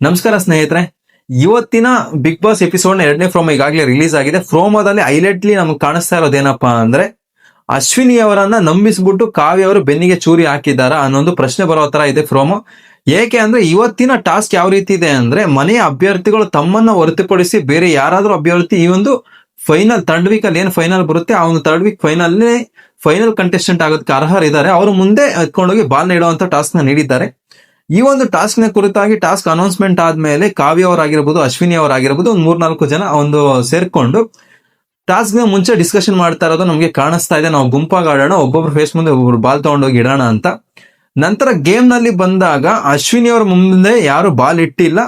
ನಮಸ್ಕಾರ ಸ್ನೇಹಿತರೆ. ಇವತ್ತಿನ ಬಿಗ್ ಬಾಸ್ ಎಪಿಸೋಡ್ ಎರಡನೇ ಫ್ರೋಮ್ ಈಗಾಗಲೇ ರಿಲೀಸ್ ಆಗಿದೆ. ಫ್ರೋಮೋದಲ್ಲಿ ಹೈಲೈಟ್ಲಿ ನಮ್ಗೆ ಕಾಣಿಸ್ತಾ ಇರೋದೇನಪ್ಪಾ ಅಂದ್ರೆ, ಅಶ್ವಿನಿ ಅವರನ್ನ ನಂಬಿಸ್ಬಿಟ್ಟು ಕಾವ್ಯ ಅವರು ಬೆನ್ನಿಗೆ ಚೂರಿ ಹಾಕಿದ್ದಾರ ಅನ್ನೊಂದು ಪ್ರಶ್ನೆ ಬರೋ ತರ ಇದೆ ಫ್ರೋಮೋ ಏಕೆ ಅಂದ್ರೆ ಇವತ್ತಿನ ಟಾಸ್ಕ್ ಯಾವ ರೀತಿ ಇದೆ ಅಂದ್ರೆ, ಮನೆಯ ಅಭ್ಯರ್ಥಿಗಳು ತಮ್ಮನ್ನ ಹೊರತುಪಡಿಸಿ ಬೇರೆ ಯಾರಾದ್ರೂ ಅಭ್ಯರ್ಥಿ ಈ ಒಂದು ಫೈನಲ್ ಥರ್ಡ್ ವೀಕ್ ಅಲ್ಲಿ ಏನ್ ಫೈನಲ್ ಬರುತ್ತೆ, ಆ ಒಂದು third week final final contestant ಆಗೋದಕ್ಕೆ ಅರ್ಹರಿದ್ದಾರೆ. ಅವರು ಮುಂದೆ ಎತ್ಕೊಂಡೋಗಿ ಬಾಲ್ ನೀಡುವಂತ ಟಾಸ್ಕ್ನ ನೀಡಿದ್ದಾರೆ. ಈ ಒಂದು ಟಾಸ್ಕ್ನ ಕುರಿತಾಗಿ ಟಾಸ್ಕ್ ಅನೌನ್ಸ್ಮೆಂಟ್ ಆದ್ಮೇಲೆ ಕಾವ್ಯ ಅವರಾಗಿರ್ಬೋದು, ಅಶ್ವಿನಿ ಅವರಾಗಿರ್ಬೋದು ಒಂದು ಮೂರ್ನಾಲ್ಕು ಜನ ಒಂದು ಸೇರ್ಕೊಂಡು ಟಾಸ್ಕ್ನ ಮುಂಚೆ ಡಿಸ್ಕಷನ್ ಮಾಡ್ತಾ ಇರೋದು ನಮಗೆ ಕಾಣಿಸ್ತಾ ಇದೆ. ನಾವು ಗುಂಪಾಗಿ ಆಡೋಣ, ಒಬ್ಬೊಬ್ರು ಫೇಸ್ ಮುಂದೆ ಒಬ್ಬೊಬ್ರು ಬಾಲ್ ತಗೊಂಡೋಗಿ ಇಡೋಣ ಅಂತ. ನಂತರ ಗೇಮ್ನಲ್ಲಿ ಬಂದಾಗ ಅಶ್ವಿನಿ ಅವರ ಮುಂದೆ ಯಾರು ಬಾಲ್ ಇಟ್ಟಿಲ್ಲ.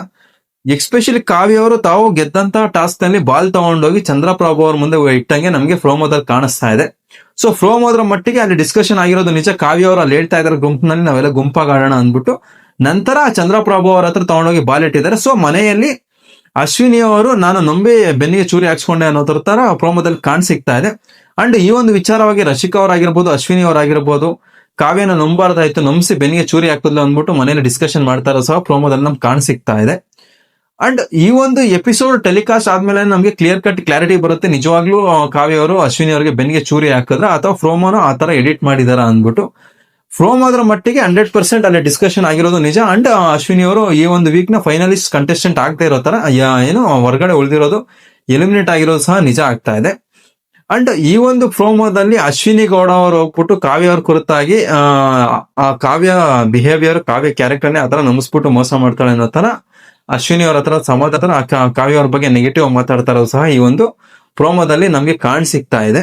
ಎಕ್ಸ್ಪೆಷಲಿ ಕಾವ್ಯ ಅವರು ತಾವು ಗೆದ್ದಂತ ಟಾಸ್ಕ್ನಲ್ಲಿ ಬಾಲ್ ತಗೊಂಡೋಗಿ ಚಂದ್ರಪ್ರಭು ಅವ್ರ ಮುಂದೆ ಇಟ್ಟಂಗೆ ನಮಗೆ ಫ್ರೋಮೋದಲ್ಲಿ ಕಾಣಿಸ್ತಾ ಇದೆ. ಸೊ ಫ್ರೋಮೋದ್ರ ಮಟ್ಟಿಗೆ ಅಲ್ಲಿ ಡಿಸ್ಕಷನ್ ಆಗಿರೋದು ನಿಜ. ಕಾವ್ಯ ಅವರು ಅಲ್ಲಿ ಹೇಳ್ತಾ ಇದಾರೆ ಗುಂಪಿನಲ್ಲಿ ನಾವೆಲ್ಲ ಗುಂಪಾಗಿ ಆಡೋಣ ಅಂದ್ಬಿಟ್ಟು. ನಂತರ ಚಂದ್ರಪ್ರಭು ಅವ್ರ ಹತ್ರ ತಗೊಂಡೋಗಿ ಬಾಲಿಟ್ಟಿದ್ದಾರೆ ಸೊ ಮನೆಯಲ್ಲಿ ಅಶ್ವಿನಿ ಅವರು, ನಾನು ನಂಬಿ ಬೆನ್ನಿಗೆ ಚೂರಿ ಹಾಕ್ಸ್ಕೊಂಡೆ ಅನ್ನೋ ತರ ಪ್ರೋಮೋದಲ್ಲಿ ಕಾಣ್ ಸಿಗ್ತಾ ಇದೆ. ಅಂಡ್ ಈ ಒಂದು ವಿಚಾರವಾಗಿ ರಶಿಕಾ ಅವರಾಗಿರ್ಬೋದು, ಅಶ್ವಿನಿ ಅವರಾಗಿರ್ಬೋದು, ಕಾವ್ಯನ ನಂಬಾರ್ದಾಯ್ತು ನಂಬಿಸಿ ಬೆನ್ನಿಗೆ ಚೂರಿ ಹಾಕಿದ್ಲು ಅಂದ್ಬಿಟ್ಟು ಮನೇಲಿ ಡಿಸ್ಕಷನ್ ಮಾಡ್ತಾರೋ ಸಹ ಪ್ರೋಮೋದಲ್ಲಿ ನಮ್ಗೆ ಕಾಣ್ ಸಿಗ್ತಾ ಇದೆ. ಅಂಡ್ ಈ ಒಂದು ಎಪಿಸೋಡ್ ಟೆಲಿಕಾಸ್ಟ್ ಆದ್ಮೇಲೆ ನಮಗೆ ಕ್ಲಿಯರ್ ಕಟ್ ಕ್ಲಾರಿಟಿ ಬರುತ್ತೆ. ನಿಜವಾಗ್ಲೂ ಕಾವ್ಯ ಅವರು ಅಶ್ವಿನಿ ಅವರಿಗೆ ಬೆನ್ನಿಗೆ ಚೂರಿ ಹಾಕಿದ್ರ ಅಥವಾ ಪ್ರೋಮೋನ ಆ ತರ ಎಡಿಟ್ ಮಾಡಿದಾರ ಅಂದ್ಬಿಟ್ಟು ಫ್ರೋಮೋದ್ರ ಮಟ್ಟಿಗೆ ಹಂಡ್ರೆಡ್ ಪರ್ಸೆಂಟ್ ಅಲ್ಲಿ ಡಿಸ್ಕಷನ್ ಆಗಿರೋದು ನಿಜ. ಅಂಡ್ ಅಶ್ವಿನಿ ಅವರು ಈ ಒಂದು ವೀಕ್ನ ಫೈನಲಿಸ್ಟ್ ಕಂಟೆಸ್ಟೆಂಟ್ ಆಗ್ತಾ ಇರೋ ತರ ಏನು ಹೊರಗಡೆ ಉಳಿದಿರೋದು ಎಲಿಮಿನೇಟ್ ಆಗಿರೋದು ಸಹ ನಿಜ ಆಗ್ತಾ ಇದೆ. ಅಂಡ್ ಈ ಒಂದು ಪ್ರೋಮೋದಲ್ಲಿ ಅಶ್ವಿನಿ ಗೌಡ ಅವರು ಹೋಗ್ಬಿಟ್ಟು ಕಾವ್ಯ ಅವ್ರ ಕುರಿತಾಗಿ ಆ, ಕಾವ್ಯ ಬಿಹೇವಿಯರ್ ಕಾವ್ಯ ಕ್ಯಾರೆಕ್ಟರ್ನೇ ಆತರ ನಂಬಿಸ್ಬಿಟ್ಟು ಮೋಸ ಮಾಡ್ತಾಳೆ ಅನ್ನೋ ತರ ಅಶ್ವಿನಿ ಅವ್ರ ಹತ್ರ ಸಮಾಧಾನ ಕಾವ್ಯ ಅವ್ರ ಬಗ್ಗೆ ನೆಗೆಟಿವ್ ಮಾತಾಡ್ತಾರೋ ಸಹ ಈ ಒಂದು ಪ್ರೋಮೋದಲ್ಲಿ ನಮಗೆ ಕಾಣ್ ಸಿಗ್ತಾ ಇದೆ.